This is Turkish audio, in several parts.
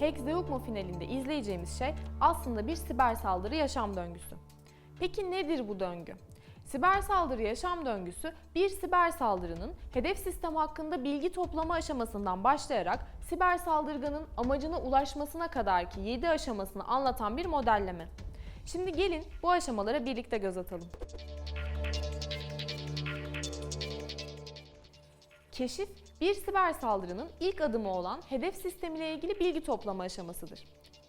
Hexeukmo finalinde izleyeceğimiz şey aslında bir siber saldırı yaşam döngüsü. Peki nedir bu döngü? Siber saldırı yaşam döngüsü bir siber saldırının hedef sistem hakkında bilgi toplama aşamasından başlayarak siber saldırganın amacına ulaşmasına kadarki 7 aşamasını anlatan bir modelleme. Şimdi gelin bu aşamalara birlikte göz atalım. Keşif, bir siber saldırının ilk adımı olan hedef sistemiyle ilgili bilgi toplama aşamasıdır.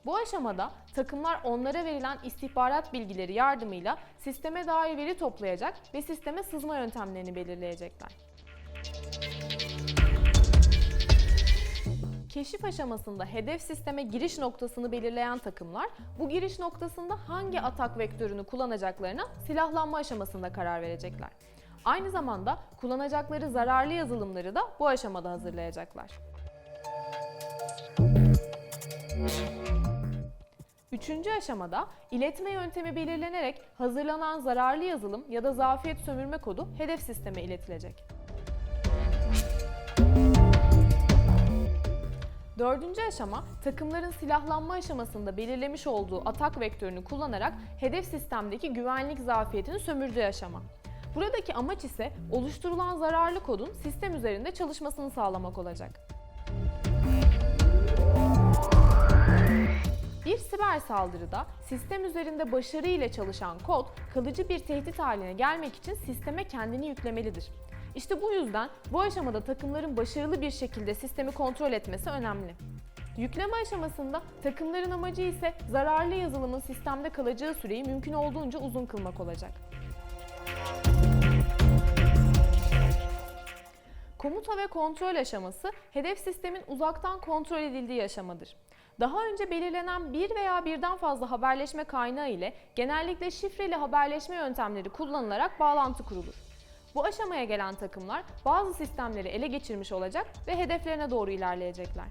Bu aşamada takımlar onlara verilen istihbarat bilgileri yardımıyla sisteme dair veri toplayacak ve sisteme sızma yöntemlerini belirleyecekler. Keşif aşamasında hedef sisteme giriş noktasını belirleyen takımlar bu giriş noktasında hangi atak vektörünü kullanacaklarına silahlanma aşamasında karar verecekler. Aynı zamanda kullanacakları zararlı yazılımları da bu aşamada hazırlayacaklar. Üçüncü aşamada iletme yöntemi belirlenerek hazırlanan zararlı yazılım ya da zafiyet sömürme kodu hedef sisteme iletilecek. Dördüncü aşama, takımların silahlanma aşamasında belirlemiş olduğu atak vektörünü kullanarak hedef sistemdeki güvenlik zafiyetini sömürdüğü aşama. Buradaki amaç ise oluşturulan zararlı kodun sistem üzerinde çalışmasını sağlamak olacak. Bir siber saldırıda sistem üzerinde başarı ile çalışan kod kalıcı bir tehdit haline gelmek için sisteme kendini yüklemelidir. İşte bu yüzden bu aşamada takımların başarılı bir şekilde sistemi kontrol etmesi önemli. Yükleme aşamasında takımların amacı ise zararlı yazılımın sistemde kalacağı süreyi mümkün olduğunca uzun kılmak olacak. Komuta ve kontrol aşaması hedef sistemin uzaktan kontrol edildiği aşamadır. Daha önce belirlenen bir veya birden fazla haberleşme kaynağı ile genellikle şifreli haberleşme yöntemleri kullanılarak bağlantı kurulur. Bu aşamaya gelen takımlar bazı sistemleri ele geçirmiş olacak ve hedeflerine doğru ilerleyecekler.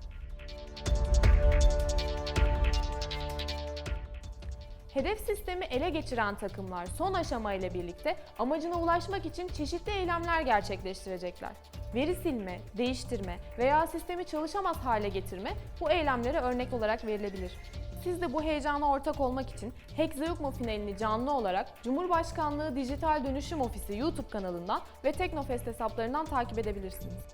Hedef sistemi ele geçiren takımlar son aşama ile birlikte amacına ulaşmak için çeşitli eylemler gerçekleştirecekler. Veri silme, değiştirme veya sistemi çalışamaz hale getirme bu eylemlere örnek olarak verilebilir. Siz de bu heyecana ortak olmak için Hexeukmo finalini canlı olarak Cumhurbaşkanlığı Dijital Dönüşüm Ofisi YouTube kanalından ve Teknofest hesaplarından takip edebilirsiniz.